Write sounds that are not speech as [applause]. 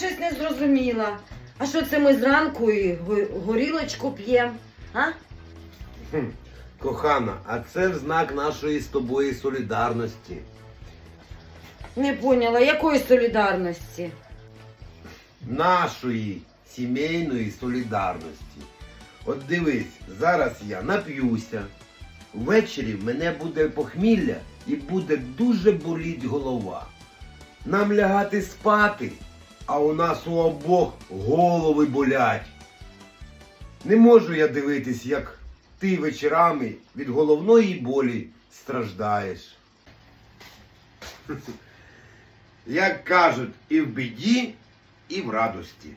щось не зрозуміла. А що це ми зранку і го- горілочку п'ємо? А? Хм, Кохана, а це в знак нашої з тобою солідарності. Не поняла, якої солідарності? Нашої сімейної солідарності. От дивись, зараз я нап'юся. Ввечері в мене буде похмілля і буде дуже боліть голова. Нам лягати спати, а у нас у обох голови болять. Не можу я дивитись, як ти вечорами від головної болі страждаєш. [laughs] Як кажуть, і в біді, і в радості.